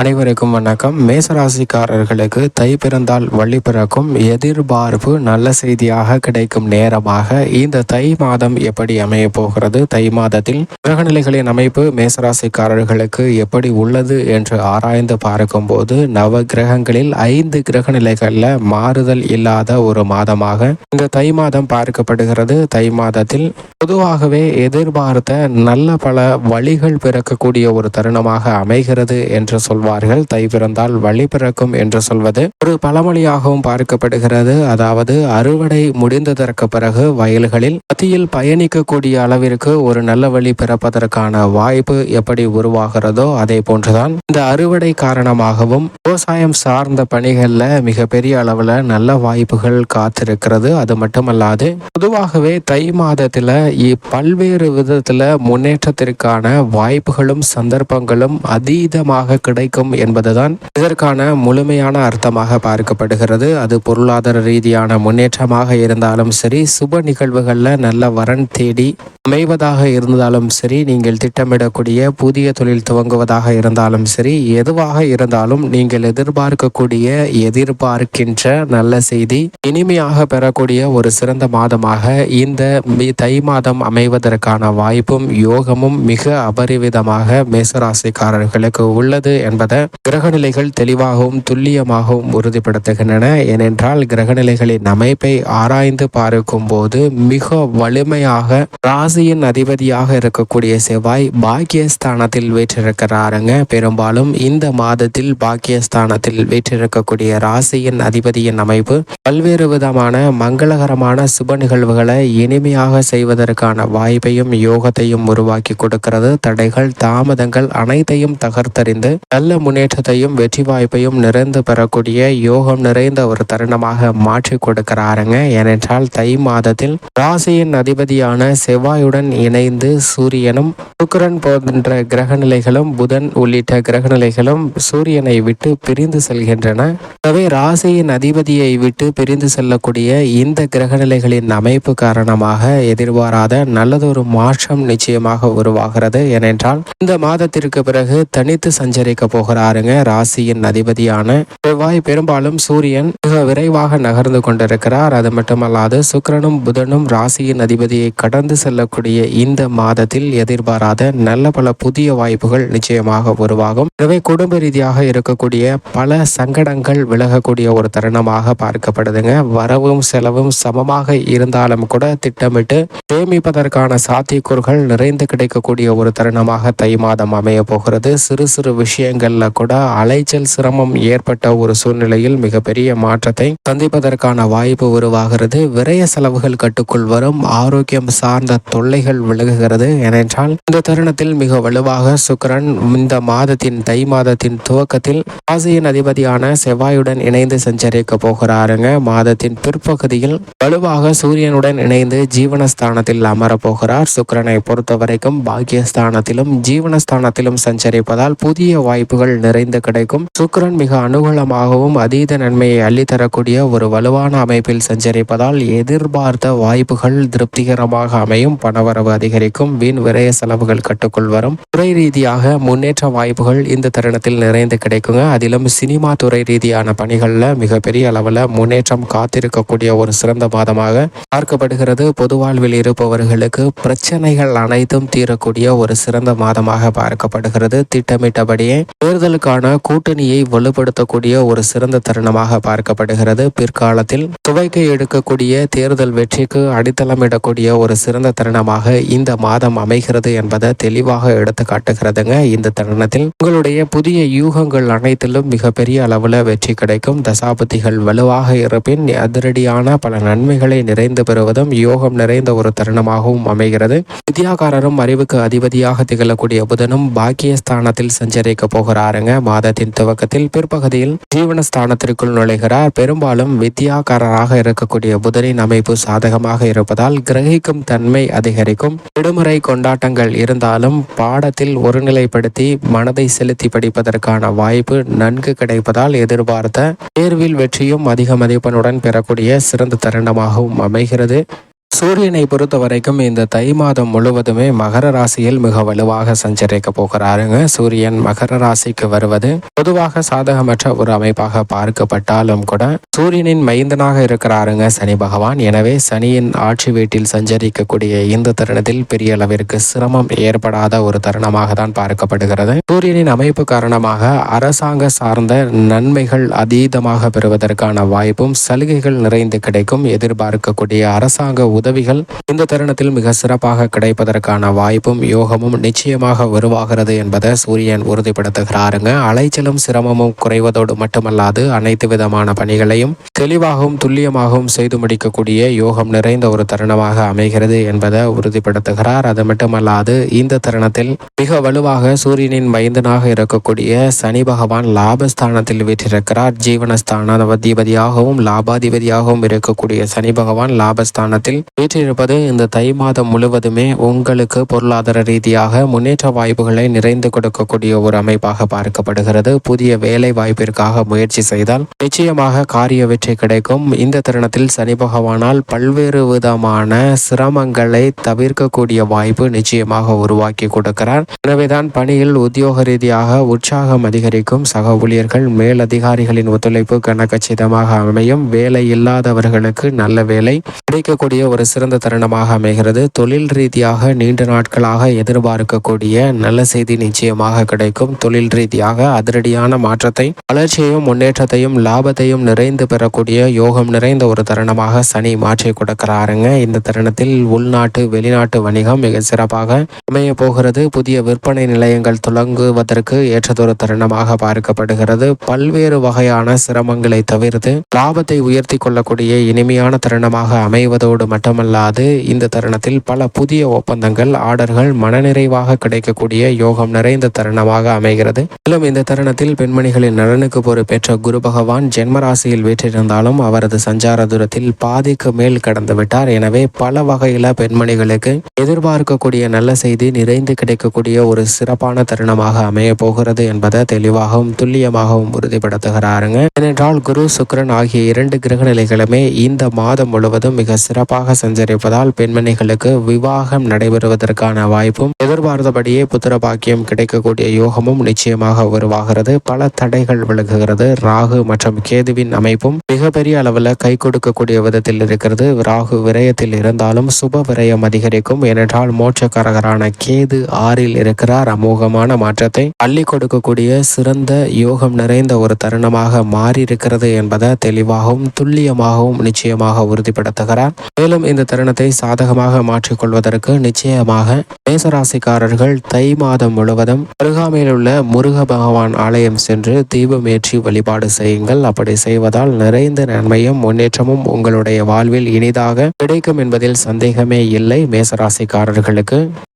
அனைவருக்கும் வணக்கம். மேசராசிக்காரர்களுக்கு தை பிறந்தால் வழி பிறக்கும் எதிர்பார்ப்பு நல்ல செய்தியாக கிடைக்கும் நேரமாக இந்த தை மாதம் எப்படி அமைய போகிறது? தை மாதத்தில் கிரகநிலைகளின் அமைப்பு மேசராசிக்காரர்களுக்கு எப்படி உள்ளது என்று ஆராய்ந்து பார்க்கும்போது நவ கிரகங்களில் ஐந்து கிரகநிலைகளில் மாறுதல் இல்லாத ஒரு மாதமாக இந்த தை மாதம் பார்க்கப்படுகிறது. தை மாதத்தில் பொதுவாகவே எதிர்பார்த்த நல்ல பல வழிகள் பிறக்கக்கூடிய ஒரு தருணமாக அமைகிறது என்று சொல்வார்கள். தை பிறந்தால் வழி பிறக்கும் என்று சொல்வது ஒரு பழமொழியாகவும் பார்க்கப்படுகிறது. அதாவது அறுவடை முடிந்ததற்கு பிறகு வயல்களில் மத்தியில் பயணிக்கக்கூடிய அளவிற்கு ஒரு நல்ல வழி பிறப்பதற்கான வாய்ப்பு எப்படி உருவாகிறதோ அதே போன்றுதான் இந்த அறுவடை காரணமாகவும் விவசாயம் சார்ந்த பணிகள்ல மிகப்பெரிய அளவுல நல்ல வாய்ப்புகள் காத்திருக்கிறது. அது மட்டுமல்லாது பொதுவாகவே தை மாதத்துல பல்வேறு விதத்துல முன்னேற்றத்திற்கான வாய்ப்புகளும் சந்தர்ப்பங்களும் அதீதமாக கிடைக்கும் என்பதுதான் இதற்கான முழுமையான அர்த்தமாக பார்க்கப்படுகிறது. அது பொருளாதார ரீதியான முன்னேற்றமாக இருந்தாலும் சரி சுப நிகழ்வுகளில் நல்ல வரன் தேடி அமைவதாக இருந்தாலும் சரி நீங்கள் திட்டமிடக்கூடிய புதிய தொழில் துவங்குவதாக இருந்தாலும் சரி எதுவாக இருந்தாலும் நீங்கள் எதிர்பார்க்கக்கூடிய எதிர்பார்க்கின்ற நல்ல செய்தி இனிமையாக பெறக்கூடிய ஒரு சிறந்த மாதமாக இந்த தை மாதம் அமைவதற்கான வாய்ப்பும் யோகமும் மிக அபரிவிதமாக மேசராசிக்காரர்களுக்கு உள்ளது என்பதை கிரகநிலைகள் தெளிவாகவும் துல்லியமாகவும் உறுதிப்படுத்துகின்றன. ஏனென்றால் கிரகநிலைகளின் அமைப்பை ஆராய்ந்து பார்க்கும் போது மிக வலிமையாக ராசியின் அதிபதியாக இருக்கக்கூடிய செவ்வாய் பாக்கியஸ்தானத்தில் வீற்றிருக்கிறாருங்க. பெரும்பாலும் இந்த மாதத்தில் பாக்கியஸ்தானத்தில் வீற்றிருக்கக்கூடிய ராசியின் அதிபதியின் அமைப்பு பல்வேறு விதமான மங்களகரமான சுப நிகழ்வுகளை இனிமையாக செய்வதற்கான வாய்ப்பையும் யோகத்தையும் உருவாக்கி கொடுக்கிறது. தடைகள் தாமதங்கள் அனைத்தையும் தகர்த்தறிந்து நல்ல முன்னேற்றத்தையும் வெற்றி வாய்ப்பையும் நிறைந்து பெறக்கூடிய யோகம் நிறைந்த ஒரு தருணமாக மாற்றி கொடுக்கிறாருங்க. ஏனென்றால் தை மாதத்தில் ராசியின் அதிபதியான செவ்வாயுடன் இணைந்து சூரியனும் சுக்கரன் போன்ற கிரகநிலைகளும் புதன் உள்ளிட்ட கிரகநிலைகளும் சூரியனை விட்டு பிரிந்து செல்கின்றன. எனவே ராசியின் அதிபதியை விட்டு பிரிந்து செல்லக்கூடிய இந்த கிரகநிலைகளின் அமைப்பு காரணமாக எதிர்பாராத நல்லதொரு மாற்றம் நிச்சயமாக உருவாகிறது. ஏனென்றால் இந்த மாதத்திற்கு பிறகு தனித்து சஞ்சரிக்க போகிறாருங்க. ராசியின் அதிபதியான செவ்வாய் பெரும்பாலும் சூரியன் மிக விரைவாக நகர்ந்து கொண்டிருக்கிறார். அது மட்டுமல்லாது சுக்கரனும் புதனும் ராசியின் அதிபதியை கடந்து செல்லக்கூடிய இந்த மாதத்தில் எதிர்பாராத நல்ல பல புதிய வாய்ப்புகள் நிச்சயமாக உருவாகும். எனவே குடும்ப ரீதியாக இருக்கக்கூடிய பல சங்கடங்கள் விலகக்கூடிய ஒரு தருணமாக பார்க்கப்படுதுங்க. வரவும் செலவும் சமமாக இருந்தாலும் கூட திட்டமிட்டு சேமிப்பதற்கான சாத்தியக்கூறுகள் நிறைந்து கிடைக்கக்கூடிய ஒரு தருணமாக தை மாதம் அமைய போகிறது. சிறு சிறு விஷயங்கள் விஷயங்கள்ல கூட அலைச்சல் சிரமம் ஏற்பட்ட ஒரு சூழ்நிலையில் மிகப்பெரிய மாற்றத்தை சந்திப்பதற்கான வாய்ப்பு உருவாகிறது. விரய செலவுகள் கட்டுக்குள் வரும் ஆரோக்கியம் சார்ந்த தொல்லைகள் விலகுகிறது. ஏனென்றால் இந்த தருணத்தில் மிக வலுவாக சுக்கரன் இந்த மாதத்தின் தை மாதத்தின் துவக்கத்தில் ராசியின் அதிபதியான செவ்வாயுடன் இணைந்து சஞ்சரிக்க போகிறாருங்க. மாதத்தின் பிற்பகுதியில் வலுவாக சூரியனுடன் இணைந்து ஜீவனஸ்தானத்தில் அமரப்போகிறார் சுக்கரனை பொறுத்த வரைக்கும் பாக்கியஸ்தானத்திலும் ஜீவனஸ்தானத்திலும் சஞ்சரிப்பதால் புதிய வாய்ப்புகள் நிறைந்து கிடைக்கும். சுக்கரன் மிக அனுகூலமாகவும் அதீத நன்மையை அள்ளித்தரக்கூடிய ஒரு வலுவான அமைப்பில் சஞ்சரிப்பதால் எதிர்பார்த்த வாய்ப்புகள் திருப்திகரமாக அமையும். பணவரவு அதிகரிக்கும். வீண் விரய செலவுகள் கட்டுக்குள் வரும். துறை ரீதியாக முன்னேற்ற வாய்ப்புகள் இந்த தருணத்தில் நிறைந்து கிடைக்குங்க. அதிலும் சினிமா துறை ரீதியான பணிகளில் மிகப்பெரிய அளவில் முன்னேற்றம் காத்திருக்கக்கூடிய ஒரு சிறந்த மாதமாக பார்க்கப்படுகிறது. பொது வாழ்வில் இருப்பவர்களுக்கு பிரச்சனைகள் அனைத்தும் தீரக்கூடிய ஒரு சிறந்த மாதமாக பார்க்கப்படுகிறது. திட்டமிட்டபடியே தேர்தலுக்கான கூட்டணியை வலுப்படுத்தக்கூடிய ஒரு சிறந்த தருணமாக பார்க்கப்படுகிறது. பிற்காலத்தில் துவைக்க எடுக்கக்கூடிய தேர்தல் வெற்றிக்கு அடித்தளமிடக்கூடிய ஒரு சிறந்த தருணமாக இந்த மாதம் அமைகிறது என்பதை தெளிவாக எடுத்து காட்டுகிறதுங்க. இந்த தருணத்தில் உங்களுடைய புதிய யூகங்கள் அனைத்திலும் மிகப்பெரிய அளவில் வெற்றி கிடைக்கும். தசாபதிகள் வலுவாக இருப்பின் அதிரடியான பல நன்மைகளை நிறைந்து பெறுவதும் யோகம் நிறைந்த ஒரு தருணமாகவும் அமைகிறது. வித்யாகாரரும் அறிவுக்கு அதிபதியாக திகழக்கூடிய புதனும் பாக்கியஸ்தானத்தில் சஞ்சரிக்க வராருங்க மாதத்தின் துவக்கத்தில் பிற்பகுதியில் ஜீவனஸ்தானத்திற்குள் நுழைகிறார். பெரும்பாலும் வித்யாகாரராக இருக்கக்கூடிய புதனின் அமைப்பு சாதகமாக இருப்பதால் கிரகிக்கும் தன்மை அதிகரிக்கும். விடுமுறை கொண்டாட்டங்கள் இருந்தாலும் பாடத்தில் ஒருநிலைப்படுத்தி மனதை செலுத்தி படிப்பதற்கான வாய்ப்பு நன்கு கிடைப்பதால் எதிர்பார்த்த தேர்வில் வெற்றியும் அதிக மதிப்பெண்ணுடன் பெறக்கூடிய சிறந்த தருணமாகவும் அமைகிறது. சூரியனை பொறுத்த வரைக்கும் இந்த தை மாதம் முழுவதுமே மகர ராசியில் மிக வலுவாக சஞ்சரிக்க போகிறாருங்க. சூரியன் மகர ராசிக்கு வருவது பொதுவாக சாதகமற்ற ஒரு அமைப்பாக பார்க்கப்பட்டாலும் கூட சூரியனின் மைந்தனாக இருக்கிறாருங்க சனி பகவான். எனவே சனியின் ஆட்சி வீட்டில் சஞ்சரிக்கக்கூடிய இந்த தருணத்தில் பெரிய அளவிற்கு சிரமம் ஏற்படாத ஒரு தருணமாக தான் பார்க்கப்படுகிறது. சூரியனின் அமைப்பு காரணமாக அரசாங்க சார்ந்த நன்மைகள் அதீதமாக பெறுவதற்கான வாய்ப்பும் சலுகைகள் நிறைந்து கிடைக்கும். எதிர்பார்க்கக்கூடிய அரசாங்க உதவிகள் இந்த தருணத்தில் மிக சிறப்பாக கிடைப்பதற்கான வாய்ப்பும் யோகமும் நிச்சயமாக உருவாகிறது என்பதை சூரியன் உறுதிப்படுத்துகிறாருங்க. அலைச்சலும் சிரமமும் குறைவதோடு மட்டுமல்லாது அனைத்து விதமான பணிகளையும் தெளிவாகவும் துல்லியமாகவும் செய்து முடிக்கக்கூடிய யோகம் நிறைந்த ஒரு தருணமாக அமைகிறது என்பதை உறுதிப்படுத்துகிறார். அது மட்டுமல்லாது இந்த தருணத்தில் மிக வலுவாக சூரியனின் மைந்தனாக இருக்கக்கூடிய சனி பகவான் லாபஸ்தானத்தில் வீற்றிருக்கிறார். ஜீவனஸ்தானாதிபதியாகவும் லாபாதிபதியாகவும் இருக்கக்கூடிய சனி பகவான் லாபஸ்தானத்தில் வீற்றிருப்பது இந்த தை மாதம் முழுவதுமே உங்களுக்கு பொருளாதார ரீதியாக முன்னேற்ற வாய்ப்புகளை நிறைந்து கொடுக்கக்கூடிய ஒரு அமைப்பாக பார்க்கப்படுகிறது. புதிய வேலை வாய்ப்பிற்காக முயற்சி செய்தால் நிச்சயமாக காரிய வெற்றி கிடைக்கும். இந்த தருணத்தில் சனி பகவானால் பல்வேறு விதமான சிரமங்களை தவிர்க்கக்கூடிய வாய்ப்பு நிச்சயமாக உருவாக்கி கொடுக்கிறார். எனவேதான் பணியில் உத்தியோக ரீதியாக உற்சாகம் அதிகரிக்கும். சக ஊழியர்கள் மேல் அதிகாரிகளின் ஒத்துழைப்பு கனக்கச்சிதமாக அமையும். வேலை இல்லாதவர்களுக்கு நல்ல வேலை கிடைக்கக்கூடிய ஒரு சிறந்த தருணமாக அமைகிறது. தொழில் ரீதியாக நீண்ட நாட்களாக எதிர்பார்க்கக்கூடிய நல்ல செய்தி நிச்சயமாக கிடைக்கும். தொழில் ரீதியாக அதிரடியான மாற்றத்தை வளர்ச்சியையும் முன்னேற்றத்தையும் லாபத்தையும் நிறைந்து பெறக்கூடிய யோகம் நிறைந்த ஒரு தருணமாக சனி மாற்றி கொடுக்கிறாருங்க. இந்த தருணத்தில் உள்நாட்டு வெளிநாட்டு வணிகம் மிக சிறப்பாக அமைய போகிறது. புதிய விற்பனை நிலையங்கள் தொடங்குவதற்கு ஏற்றதொரு தருணமாக பார்க்கப்படுகிறது. பல்வேறு வகையான சிரமங்களை தவிர்த்து லாபத்தை உயர்த்தி கொள்ளக்கூடிய இனிமையான தருணமாக அமைவதோடு மட்டும் மட்டுமல்லாது இந்த தருணத்தில் பல புதிய ஒப்பந்தங்கள் ஆர்டர்கள் மனநிறைவாக கிடைக்கக்கூடிய யோகம் நிறைந்த தருணமாக அமைகிறது. மேலும் இந்த தருணத்தில் பெண்மணிகளின் நலனுக்கு பொறுப்பேற்ற குரு பகவான் ஜென்மராசியில் வீற்றிருந்தாலும் அவரது சஞ்சார தூரத்தில் பாதிக்கு மேல் கடந்து விட்டார் எனவே பல வகையில பெண்மணிகளுக்கு எதிர்பார்க்கக்கூடிய நல்ல செய்தி நிறைந்து கிடைக்கக்கூடிய ஒரு சிறப்பான தருணமாக அமைய போகிறது என்பதை தெளிவாகவும் துல்லியமாகவும் உறுதிப்படுத்துகிறாருங்க. ஏனென்றால் குரு சுக்கிரன் ஆகிய இரண்டு கிரக நிலைகளுமே இந்த மாதம் முழுவதும் மிக சிறப்பாக சஞ்சரிப்பதால் பெண்மணிகளுக்கு விவாகம் நடைபெறுவதற்கான வாய்ப்பும் எதிர்பார்த்தபடியே புத்திர பாக்கியம் கிடைக்கக்கூடிய யோகமும் நிச்சயமாக உருவாகிறது. பல தடைகள் விலகுகிறது. ராகு மற்றும் கேதுவின் அமைப்பும் மிகப்பெரிய அளவில் கை கொடுக்கக்கூடிய விதத்தில் இருக்கிறது. ராகு விரயத்தில் இருந்தாலும் சுப விரயம் அதிகரிக்கும். ஏனென்றால் மோட்சக்காரகரான கேது ஆறில் இருக்கிறார். அமோகமான மாற்றத்தை அள்ளி கொடுக்கக்கூடிய சிறந்த யோகம் நிறைந்த ஒரு தருணமாக மாறி இருக்கிறது என்பதை தெளிவாகவும் துல்லியமாகவும் நிச்சயமாக உறுதிப்படுத்துகிறார். மேலும் இந்த தருணத்தை சாதகமாக மாற்றிக்கொள்வதற்கு நிச்சயமாக மேசராசிக்காரர்கள் தை மாதம் முழுவதும் அருகாமையில் உள்ள முருக பகவான் ஆலயம் சென்று தீபமேற்றி வழிபாடு செய்யுங்கள். அப்படி செய்வதால் நிறைந்த நன்மையும் முன்னேற்றமும் உங்களுடைய வாழ்வில் இனிதாக கிடைக்கும் என்பதில் சந்தேகமே இல்லை. மேசராசிக்காரர்களுக்கு